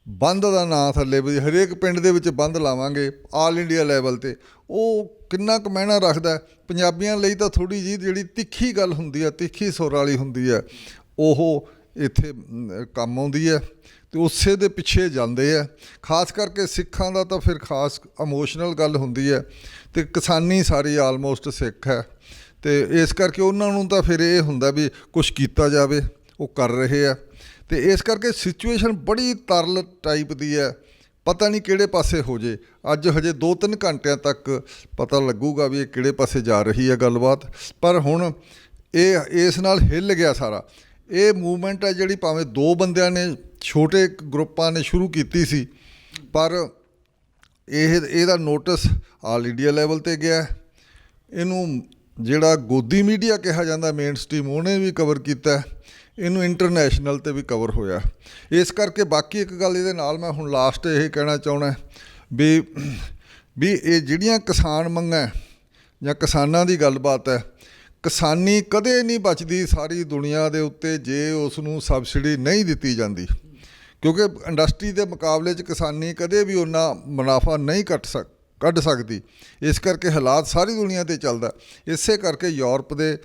ਬੰਦ ਦਾ ਨਾਂ ਥੱਲੇ ਵੀ, ਹਰੇਕ ਪਿੰਡ ਦੇ ਵਿੱਚ ਬੰਦ ਲਾਵਾਂਗੇ ਆਲ ਇੰਡੀਆ ਲੈਵਲ ਤੇ। ਉਹ ਕਿੰਨਾ ਕੁ ਮਹਿਣਾ ਰੱਖਦਾ ਪੰਜਾਬੀਆਂ ਲਈ ਤਾਂ ਥੋੜੀ ਜੀ ਜਿਹੜੀ ਤਿੱਖੀ ਗੱਲ ਹੁੰਦੀ ਹੈ, ਤਿੱਖੀ ਸੁਰ ਵਾਲੀ ਹੁੰਦੀ ਹੈ, ਉਹ ਇੱਥੇ ਕੰਮ ਆਉਂਦੀ ਹੈ ਤੇ ਉਸੇ ਦੇ ਪਿੱਛੇ ਜਾਂਦੇ ਆ ਖਾਸ ਕਰਕੇ ਸਿੱਖਾਂ ਦਾ ਤਾਂ ਫਿਰ ਖਾਸ ਇਮੋਸ਼ਨਲ ਗੱਲ ਹੁੰਦੀ ਹੈ ਤੇ ਕਿਸਾਨੀ ਸਾਰੀ ਆਲਮੋਸਟ ਸਿੱਖ ਹੈ। ਤੇ ਇਸ ਕਰਕੇ ਉਹਨਾਂ ਨੂੰ ਤਾਂ ਫਿਰ ਇਹ ਹੁੰਦਾ ਵੀ ਕੁਝ ਕੀਤਾ ਜਾਵੇ, ਉਹ ਕਰ ਰਹੇ ਆ ਤੇ ਇਸ ਕਰਕੇ ਸਿਚੁਏਸ਼ਨ ਬੜੀ ਤਰਲ ਟਾਈਪ ਦੀ ਹੈ। ਪਤਾ ਨਹੀਂ ਕਿਹੜੇ ਪਾਸੇ ਹੋ ਜੇ। ਅੱਜ ਹਜੇ 2-3 ਘੰਟਿਆਂ ਤੱਕ ਪਤਾ ਲੱਗੂਗਾ ਵੀ ਇਹ ਕਿਹੜੇ ਪਾਸੇ ਜਾ ਰਹੀ ਹੈ ਗੱਲਬਾਤ। ਪਰ ਹੁਣ ਇਹ, ਇਸ ਨਾਲ ਹਿੱਲ ਗਿਆ ਸਾਰਾ। ਇਹ ਮੂਵਮੈਂਟ ਹੈ ਜਿਹੜੀ ਭਾਵੇਂ ਦੋ ਬੰਦਿਆਂ ਨੇ, ਛੋਟੇ ਗਰੁੱਪਾਂ ਨੇ ਸ਼ੁਰੂ ਕੀਤੀ ਸੀ। ਪਰ ਇਹ, ਇਹਦਾ ਨੋਟਿਸ ਆਲ ਇੰਡੀਆ ਲੈਵਲ ਤੇ ਗਿਆ। ਇਹਨੂੰ ਜਿਹੜਾ ਗੋਦੀ ਮੀਡੀਆ ਕਿਹਾ ਜਾਂਦਾ ਮੇਨ ਸਟ੍ਰੀਮ ਉਹਨੇ ਵੀ ਕਵਰ ਕੀਤਾ। ਇਹਨੂੰ ਇੰਟਰਨੈਸ਼ਨਲ ਤੇ ਵੀ ਕਵਰ ਹੋਇਆ। ਇਸ ਕਰਕੇ ਬਾਕੀ ਇੱਕ ਗੱਲ ਇਹਦੇ ਨਾਲ ਮੈਂ ਹੁਣ ਲਾਸਟ ਇਹ ਕਹਿਣਾ ਚਾਹਣਾ ਵੀ ਵੀ ਇਹ ਜਿਹੜੀਆਂ ਕਿਸਾਨ ਮੰਗਾਂ ਜਾਂ ਕਿਸਾਨਾਂ ਦੀ ਗੱਲਬਾਤ ਹੈ, ਕਿਸਾਨੀ ਕਦੇ ਨਹੀਂ ਬਚਦੀ ਸਾਰੀ ਦੁਨੀਆ ਦੇ ਉੱਤੇ ਜੇ ਉਸ ਨੂੰ ਸਬਸਿਡੀ ਨਹੀਂ ਦਿੱਤੀ ਜਾਂਦੀ। ਕਿਉਂਕਿ ਇੰਡਸਟਰੀ ਦੇ ਮੁਕਾਬਲੇ 'ਚ ਕਿਸਾਨੀ ਕਦੇ ਵੀ ਉਹਨਾਂ ਮੁਨਾਫਾ ਨਹੀਂ ਕੱਟ ਸਕ, ਕੱਢ ਸਕਦੀ। ਇਸ ਕਰਕੇ ਹਾਲਾਤ ਸਾਰੀ ਦੁਨੀਆ ਤੇ ਚੱਲਦਾ। ਇਸੇ ਕਰਕੇ ਯੂਰਪ ਦੇ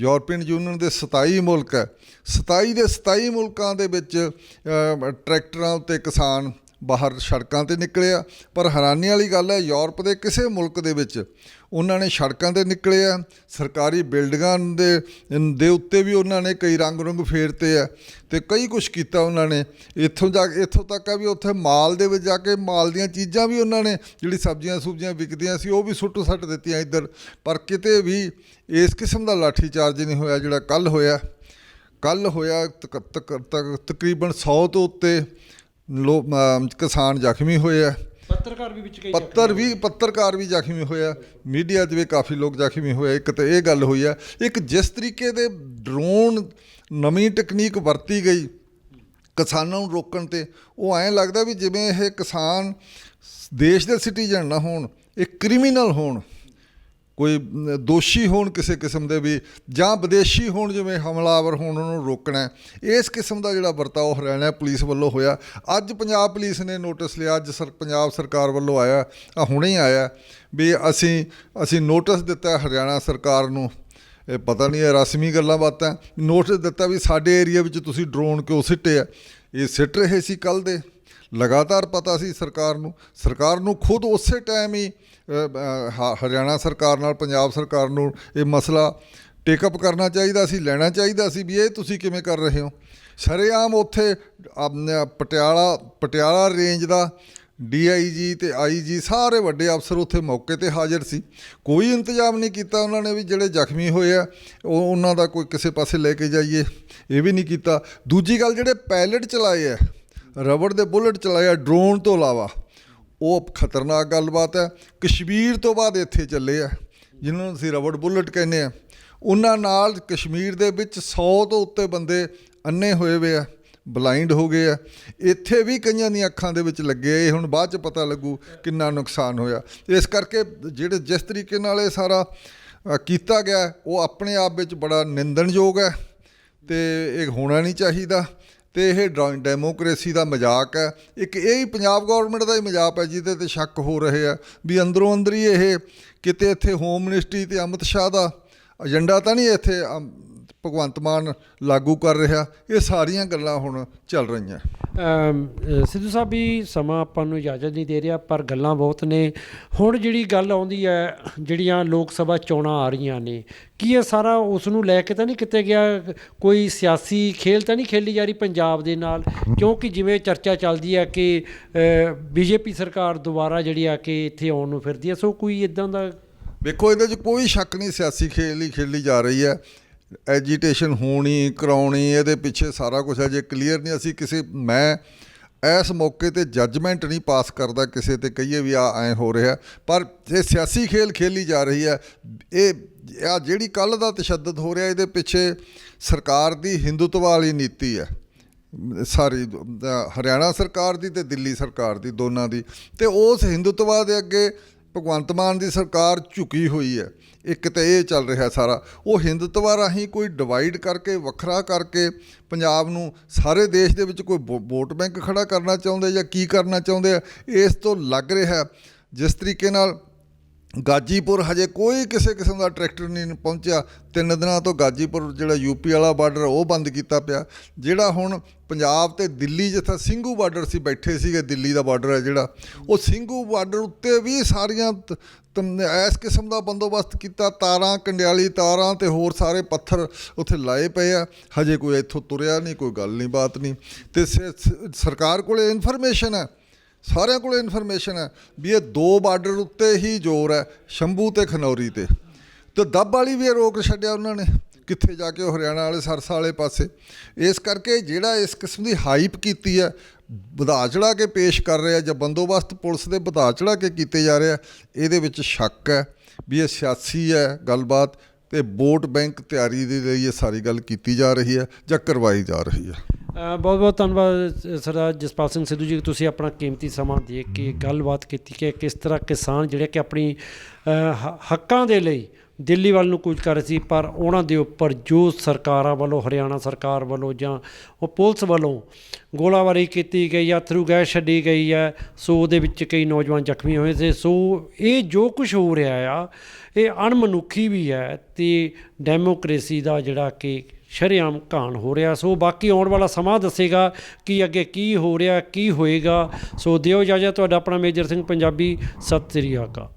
ਯੂਰਪੀਅਨ ਯੂਨੀਅਨ ਦੇ 27 ਮੁਲਕ ਹੈ। 27 ਦੇ 27 ਮੁਲਕਾਂ ਦੇ ਵਿੱਚ ਟਰੈਕਟਰਾਂ ਉੱਤੇ ਕਿਸਾਨ ਬਾਹਰ ਸੜਕਾਂ ਤੇ ਨਿਕਲਿਆ। ਪਰ ਹੈਰਾਨੀ ਵਾਲੀ ਗੱਲ ਹੈ, ਯੂਰਪ ਦੇ ਕਿਸੇ ਮੁਲਕ ਦੇ ਵਿੱਚ ਉਹਨਾਂ ਨੇ ਸੜਕਾਂ ਤੇ ਨਿਕਲੇ ਆ ਸਰਕਾਰੀ ਬਿਲਡਿੰਗਾਂ ਦੇ ਦੇ ਉੱਤੇ ਵੀ ਉਹਨਾਂ ਨੇ ਕਈ ਰੰਗ ਰੰਗ ਫੇਰਤੇ ਆ ਤੇ ਕਈ ਕੁਝ ਕੀਤਾ ਉਹਨਾਂ ਨੇ। ਇੱਥੋਂ ਜਾ ਕੇ, ਇੱਥੋਂ ਤੱਕ ਆ ਵੀ ਉੱਥੇ ਮਾਲ ਦੇ ਵਿੱਚ ਜਾ ਕੇ ਮਾਲ ਦੀਆਂ ਚੀਜ਼ਾਂ ਵੀ ਉਹਨਾਂ ਨੇ, ਜਿਹੜੀ ਸਬਜ਼ੀਆਂ ਸੁਬਜ਼ੀਆਂ ਵਿਕਦੀਆਂ ਸੀ, ਉਹ ਵੀ ਸੁੱਟ ਸੱਟ ਦਿੱਤੀਆਂ ਇੱਧਰ। ਪਰ ਕਿਤੇ ਵੀ ਇਸ ਕਿਸਮ ਦਾ ਲਾਠੀ ਚਾਰਜ ਨਹੀਂ ਹੋਇਆ ਜਿਹੜਾ ਕੱਲ ਹੋਇਆ। ਕੱਲ ਹੋਇਆ ਤਕ- ਤਕ- ਤਕ- ਤਕਰੀਬਨ 100 ਤੋਂ ਉੱਤੇ ਲੋ ਅਮ ਕਿਸਾਨ ਜ਼ਖਮੀ ਹੋਏ ਆ। ਪੱਤਰਕਾਰ ਵੀ ਵਿੱਚ ਕਈ ਪੱਤਰ ਵੀ ਪੱਤਰਕਾਰ ਵੀ ਜ਼ਖਮੀ ਹੋਇਆ ਮੀਡੀਆ 'ਚ ਵੀ ਕਾਫੀ ਲੋਕ ਜ਼ਖਮੀ ਹੋਏ ਇੱਕ ਤਾਂ ਇਹ ਗੱਲ ਹੋਈ ਆ ਇੱਕ ਜਿਸ ਤਰੀਕੇ ਦੇ ਡਰੋਨ ਨਵੀਂ ਟੈਕਨੀਕ ਵਰਤੀ ਗਈ ਕਿਸਾਨਾਂ ਨੂੰ ਰੋਕਣ ਤੇ ਉਹ ਐਂ ਲੱਗਦਾ ਵੀ ਜਿਵੇਂ ਇਹ ਕਿਸਾਨ ਦੇਸ਼ ਦੇ ਸਿਟੀਜ਼ਨ ਨਾ ਹੋਣ ਇਹ ਕ੍ਰਿਮੀਨਲ ਹੋਣ। ਕੋਈ ਦੋਸ਼ੀ ਹੋਣ ਕਿਸੇ ਕਿਸਮ ਦੇ ਵੀ, ਜਾਂ ਵਿਦੇਸ਼ੀ ਹੋਣ ਜਿਵੇਂ ਹਮਲਾਵਰ ਹੋਣ, ਉਹਨਾਂ ਨੂੰ ਰੋਕਣਾ ਇਸ ਕਿਸਮ ਦਾ ਜਿਹੜਾ ਵਰਤਾਓ ਹਰਿਆਣਾ ਪੁਲਿਸ ਵੱਲੋਂ ਹੋਇਆ। ਅੱਜ ਪੰਜਾਬ ਪੁਲਿਸ ਨੇ ਨੋਟਿਸ ਲਿਆ, ਅੱਜ ਸਰ, ਪੰਜਾਬ ਸਰਕਾਰ ਵੱਲੋਂ ਆਇਆ, ਆ ਹੁਣੇ ਹੀ ਆਇਆ, ਵੀ ਅਸੀਂ ਅਸੀਂ ਨੋਟਿਸ ਦਿੱਤਾ ਹਰਿਆਣਾ ਸਰਕਾਰ ਨੂੰ। ਇਹ ਪਤਾ ਨਹੀਂ ਇਹ ਰਸਮੀ ਗੱਲਾਂ ਬਾਤਾਂ। ਨੋਟਿਸ ਦਿੱਤਾ ਵੀ ਸਾਡੇ ਏਰੀਆ ਵਿੱਚ ਤੁਸੀਂ ਡਰੋਨ ਕਿਉਂ ਸਿੱਟੇ ਆ? ਇਹ ਸਿੱਟ ਰਹੇ ਸੀ ਕੱਲ ਦੇ। ਲਗਾਤਾਰ ਪਤਾ ਸੀ ਸਰਕਾਰ ਨੂੰ। ਸਰਕਾਰ ਨੂੰ ਖੁਦ ਉਸੇ ਟਾਈਮ ਹੀ ਹਰਿਆਣਾ ਸਰਕਾਰ ਨਾਲ, ਪੰਜਾਬ ਸਰਕਾਰ ਨੂੰ ਇਹ ਮਸਲਾ ਟੇਕਅਪ ਕਰਨਾ ਚਾਹੀਦਾ ਸੀ, ਲੈਣਾ ਚਾਹੀਦਾ ਸੀ ਵੀ ਇਹ ਤੁਸੀਂ ਕਿਵੇਂ ਕਰ ਰਹੇ ਹੋ। ਸ਼ਰੇਆਮ ਉੱਥੇ ਪਟਿਆਲਾ ਪਟਿਆਲਾ ਰੇਂਜ ਦਾ ਡੀਆਈਜੀ ਤੇ ਆਈਜੀ ਸਾਰੇ ਵੱਡੇ ਅਫਸਰ ਉੱਥੇ ਮੌਕੇ ਤੇ ਹਾਜ਼ਰ ਸੀ। ਕੋਈ ਇੰਤਜ਼ਾਮ ਨਹੀਂ ਕੀਤਾ ਉਹਨਾਂ ਨੇ ਵੀ ਜਿਹੜੇ ਜ਼ਖਮੀ ਹੋਏ ਆ, ਉਹ ਉਹਨਾਂ ਦਾ ਕੋਈ ਕਿਸੇ ਪਾਸੇ ਲੈ ਕੇ ਜਾਈਏ। ਇਹ ਵੀ ਨਹੀਂ ਕੀਤਾ। ਦੂਜੀ ਗੱਲ ਜਿਹੜੇ ਪਾਇਲਟ ਚਲਾਏ ਆ ਰਬੜ ਦੇ ਬੁਲਟ ਚਲਾਇਆ, ਡਰੋਨ ਤੋਂ ਇਲਾਵਾ। ਉਹ ਖਤਰਨਾਕ ਗੱਲਬਾਤ ਹੈ। ਕਸ਼ਮੀਰ ਤੋਂ ਬਾਅਦ ਇੱਥੇ ਚੱਲੇ ਆ ਜਿਨ੍ਹਾਂ ਨੂੰ ਅਸੀਂ ਰਬੜ ਬੁਲਟ ਕਹਿੰਦੇ ਆ। ਉਹਨਾਂ ਨਾਲ ਕਸ਼ਮੀਰ ਦੇ ਵਿੱਚ 100 ਤੋਂ ਉੱਤੇ ਬੰਦੇ ਅੰਨੇ ਹੋਏ ਵੇ ਆ, ਬਲਾਈਂਡ ਹੋ ਗਏ ਆ। ਇੱਥੇ ਵੀ ਕਈਆਂ ਦੀਆਂ ਅੱਖਾਂ ਦੇ ਵਿੱਚ ਲੱਗੇ ਇਹ ਹੁਣ ਬਾਅਦ ਚ ਪਤਾ ਲੱਗੂ ਕਿੰਨਾ ਨੁਕਸਾਨ ਹੋਇਆ। ਇਸ ਕਰਕੇ ਜਿਹੜੇ ਜਿਸ ਤਰੀਕੇ ਨਾਲ ਇਹ ਸਾਰਾ ਕੀਤਾ ਗਿਆ, ਉਹ ਆਪਣੇ ਆਪ ਵਿੱਚ ਬੜਾ ਨਿੰਦਣਯੋਗ ਹੈ। ਤੇ ਇਹ ਹੋਣਾ ਨਹੀਂ ਚਾਹੀਦਾ। ਤੇ ਇਹ ਡਰਾ- ਡੈਮੋਕ੍ਰੇਸੀ ਦਾ ਮਜ਼ਾਕ ਹੈ। ਇੱਕ ਇਹ ਹੀ ਪੰਜਾਬ ਗਵਰਨਮੈਂਟ ਦਾ ਹੀ ਮਜ਼ਾਕ ਹੈ ਜਿਹਦੇ ਤੇ ਸ਼ੱਕ ਹੋ ਰਹੇ ਆ ਵੀ ਅੰਦਰੋਂ ਅੰਦਰ ਹੀ ਇਹ ਕਿਤੇ ਇੱਥੇ ਹੋਮ ਮਿਨਿਸਟਰੀ ਤੇ ਅਮਿਤ ਸ਼ਾਹ ਦਾ ਏਜੰਡਾ ਤਾਂ ਨਹੀਂ ਇੱਥੇ ਭਗਵੰਤ ਮਾਨ ਲਾਗੂ ਕਰ ਰਿਹਾ ਇਹ ਸਾਰੀਆਂ ਗੱਲਾਂ ਹੁਣ ਚੱਲ ਰਹੀਆਂ। ਸਿੱਧੂ ਸਾਹਿਬ ਵੀ ਸਮਾਂ ਆਪਾਂ ਨੂੰ ਇਜਾਜ਼ਤ ਨਹੀਂ ਦੇ ਰਿਹਾ ਪਰ ਗੱਲਾਂ ਬਹੁਤ ਨੇ। ਹੁਣ ਜਿਹੜੀ ਗੱਲ ਆਉਂਦੀ ਹੈ ਜਿਹੜੀਆਂ ਲੋਕ ਸਭਾ ਚੋਣਾਂ ਆ ਰਹੀਆਂ ਨੇ ਕੀ ਇਹ ਸਾਰਾ ਉਸ ਨੂੰ ਲੈ ਕੇ ਤਾਂ ਨਹੀਂ ਕਿਤੇ ਗਿਆ? ਕੋਈ ਸਿਆਸੀ ਖੇਲ ਤਾਂ ਨਹੀਂ ਖੇਲੀ ਜਾ ਰਹੀ ਪੰਜਾਬ ਦੇ ਨਾਲ? ਕਿਉਂਕਿ ਜਿਵੇਂ ਚਰਚਾ ਚੱਲਦੀ ਹੈ ਕਿ ਬੀਜੇਪੀ ਸਰਕਾਰ ਦੁਬਾਰਾ ਜਿਹੜੀ ਆ ਕੇ ਇੱਥੇ ਆਉਣ ਨੂੰ ਫਿਰਦੀ ਹੈ ਸੋ ਕੋਈ ਇਦਾਂ ਦਾ ਵੇਖੋ ਇਹਦੇ 'ਚ ਕੋਈ ਸ਼ੱਕ ਨਹੀਂ ਸਿਆਸੀ ਖੇਲ ਹੀ ਖੇਲੀ ਜਾ ਰਹੀ ਹੈ। ਐਜੀਟੇਸ਼ਨ ਹੋਣੀ, ਕਰਾਉਣੀ, ਇਹਦੇ ਪਿੱਛੇ ਸਾਰਾ ਕੁਝ ਹੈ। ਜੇ ਕਲੀਅਰ ਨਹੀਂ ਅਸੀਂ ਕਿਸੇ, ਮੈਂ ਇਸ ਮੌਕੇ ਤੇ ਜੱਜਮੈਂਟ ਨਹੀਂ ਪਾਸ ਕਰਦਾ ਕਿਸੇ ਤੇ, ਕਹੀਏ ਵੀ ਆ ਐ ਹੋ ਰਿਹਾ। ਪਰ ਇਹ ਸਿਆਸੀ ਖੇਲ ਖੇਲੀ ਜਾ ਰਹੀ ਹੈ। ਇਹ ਆ ਜਿਹੜੀ ਕੱਲ ਦਾ ਤਸ਼ੱਦਦ ਹੋ ਰਿਹਾ, ਇਹਦੇ ਪਿੱਛੇ ਸਰਕਾਰ ਦੀ ਹਿੰਦੂਤਵ ਵਾਲੀ ਨੀਤੀ ਹੈ। ਸਾਰੀ ਹਰਿਆਣਾ ਸਰਕਾਰ ਦੀ ਤੇ ਦਿੱਲੀ ਸਰਕਾਰ ਦੀ ਦੋਨਾਂ ਦੀ। ਤੇ ਉਸ ਹਿੰਦੂਤਵਾ ਦੇ ਅੱਗੇ ਭਗਵੰਤ ਮਾਨ ਦੀ ਸਰਕਾਰ ਝੁਕੀ ਹੋਈ ਹੈ। ਇੱਕ ਤੇ ਇਹ ਚੱਲ ਰਿਹਾ ਸਾਰਾ। ਉਹ ਹਿੰਦੂਤਵਾ ਰਾਹੀਂ ਕੋਈ ਡਿਵਾਈਡ ਕਰਕੇ, ਵੱਖਰਾ ਕਰਕੇ ਪੰਜਾਬ ਨੂੰ ਸਾਰੇ ਦੇਸ਼ ਦੇ ਵਿੱਚ ਕੋਈ ਵੋ- ਵੋਟ ਬੈਂਕ ਖੜਾ ਕਰਨਾ ਚਾਹੁੰਦੇ ਜਾਂ ਕੀ ਕਰਨਾ ਚਾਹੁੰਦੇ ਆ, ਇਸ ਤੋਂ ਲੱਗ ਰਿਹਾ। ਜਿਸ ਤਰੀਕੇ ਨਾਲ ਗਾਜੀਪੁਰ ਹਜੇ ਕੋਈ ਕਿਸੇ ਕਿਸਮ ਦਾ ਟਰੈਕਟਰ ਨਹੀਂ ਪਹੁੰਚਿਆ। ਤਿੰਨ ਦਿਨਾਂ ਤੋਂ ਗਾਜੀਪੁਰ ਜਿਹੜਾ ਯੂਪੀ ਵਾਲਾ ਬਾਰਡਰ ਉਹ ਬੰਦ ਕੀਤਾ ਪਿਆ। ਜਿਹੜਾ ਹੁਣ ਪੰਜਾਬ ਤੇ ਦਿੱਲੀ ਜਿੱਥੇ ਸਿੰਘੂ ਬਾਰਡਰ ਸੀ, ਬੈਠੇ ਸੀਗੇ ਦਿੱਲੀ ਦਾ ਬਾਰਡਰ ਹੈ ਜਿਹੜਾ। ਉਹ ਸਿੰਘੂ ਬਾਰਡਰ ਉੱਤੇ ਵੀ ਸਾਰੀਆਂ ਤ- ਇਸ ਕਿਸਮ ਦਾ ਬੰਦੋਬਸਤ ਕੀਤਾ। ਤਾਰਾਂ, ਕੰਡਿਆਲੀ ਤਾਰਾਂ ਤੇ ਹੋਰ ਸਾਰੇ ਪੱਥਰ ਉੱਥੇ ਲਾਏ ਪਏ ਆ। ਹਜੇ ਕੋਈ ਇੱਥੋਂ ਤੁਰਿਆ ਨਹੀਂ, ਕੋਈ ਗੱਲ ਨਹੀਂ, ਬਾਤ ਨਹੀਂ। ਤੇ ਸ- ਸਰਕਾਰ ਕੋਲੇ ਇਨਫੋਰਮੇਸ਼ਨ ਹੈ। ਸਾਰਿਆਂ ਕੋਲ ਇਨਫੋਰਮੇਸ਼ਨ ਹੈ ਵੀ ਇਹ ਦੋ ਬਾਰਡਰ ਉੱਤੇ ਹੀ ਜ਼ੋਰ ਹੈ, ਸ਼ੰਭੂ ਤੇ ਖਨੌਰੀ ਤੇ। ਤੇ ਦੱਬ ਵਾਲੀ ਵੀ ਇਹ ਰੋਕ ਛੱਡਿਆ ਉਹਨਾਂ ਨੇ, ਕਿੱਥੇ ਜਾ ਕੇ ਉਹ ਹਰਿਆਣਾ ਵਾਲੇ ਸਰਸਾ ਵਾਲੇ ਪਾਸੇ। ਇਸ ਕਰਕੇ ਜਿਹੜਾ ਇਸ ਕਿਸਮ ਦੀ ਹਾਈਪ ਕੀਤੀ ਹੈ, ਵਧਾ ਚੜਾ ਕੇ ਪੇਸ਼ ਕਰ ਰਿਹਾ ਜਾਂ ਬੰਦੋਬਸਤ ਪੁਲਿਸ ਦੇ ਵਧਾ ਚੜਾ ਕੇ ਕੀਤੇ ਜਾ ਰਿਹਾ ਇਹਦੇ ਵਿੱਚ ਸ਼ੱਕ ਹੈ ਵੀ ਇਹ ਸਿਆਸੀ ਹੈ ਗੱਲਬਾਤ ਤੇ ਵੋਟ ਬੈਂਕ ਤਿਆਰੀ ਦੇ ਲਈ ਇਹ ਸਾਰੀ ਗੱਲ ਕੀਤੀ ਜਾ ਰਹੀ ਹੈ ਜਾਂ ਕਰਵਾਈ ਜਾ ਰਹੀ ਹੈ। ਬਹੁਤ ਬਹੁਤ ਧੰਨਵਾਦ ਸਰਦਾਰ ਜਸਪਾਲ ਸਿੰਘ ਸਿੱਧੂ ਜੀ ਤੁਸੀਂ ਆਪਣਾ ਕੀਮਤੀ ਸਮਾਂ ਦੇ ਕੇ ਗੱਲਬਾਤ ਕੀਤੀ ਕਿ ਕਿਸ ਤਰ੍ਹਾਂ ਕਿਸਾਨ ਜਿਹੜੇ ਕਿ ਆਪਣੀ ਹ- ਹੱਕਾਂ ਦੇ ਲਈ ਦਿੱਲੀ ਵੱਲ ਨੂੰ ਕੂਚ ਕਰ ਰਹੇ ਸੀ, ਪਰ ਉਹਨਾਂ ਦੇ ਉੱਪਰ ਜੋ ਸਰਕਾਰਾਂ ਵੱਲੋਂ, ਹਰਿਆਣਾ ਸਰਕਾਰ ਵੱਲੋਂ ਜਾਂ ਉਹ ਪੁਲਿਸ ਵੱਲੋਂ ਗੋਲਾਬਾਰੀ ਕੀਤੀ ਗਈ ਜਾਂ ਥਰੂ ਗੈਸ ਛੱਡੀ ਗਈ ਹੈ, ਸੋ ਉਹਦੇ ਵਿੱਚ ਕਈ ਨੌਜਵਾਨ ਜ਼ਖਮੀ ਹੋਏ ਸੀ, ਸੋ ਇਹ ਜੋ ਕੁਝ ਹੋ ਰਿਹਾ ਆ, ਇਹ ਅਣਮਨੁੱਖੀ ਵੀ ਹੈ ਤੇ ਡੈਮੋਕ੍ਰੇਸੀ ਦਾ ਜਿਹੜਾ ਕਿ ਸ਼ਰੇਆਮ ਘਾਣ ਹੋ ਰਿਹਾ। ਸੋ ਬਾਕੀ ਆਉਣ ਵਾਲਾ ਸਮਾਂ ਦੱਸੇਗਾ ਕਿ ਅੱਗੇ ਕੀ ਹੋ ਰਿਹਾ, ਕੀ ਹੋਏਗਾ। ਸੋ ਦਿਓ ਇਜਾਜ਼ਤ, ਤੁਹਾਡਾ ਆਪਣਾ ਮੇਜਰ ਸਿੰਘ ਪੰਜਾਬੀ, ਸਤਿ ਸ੍ਰੀ ਅਕਾਲ।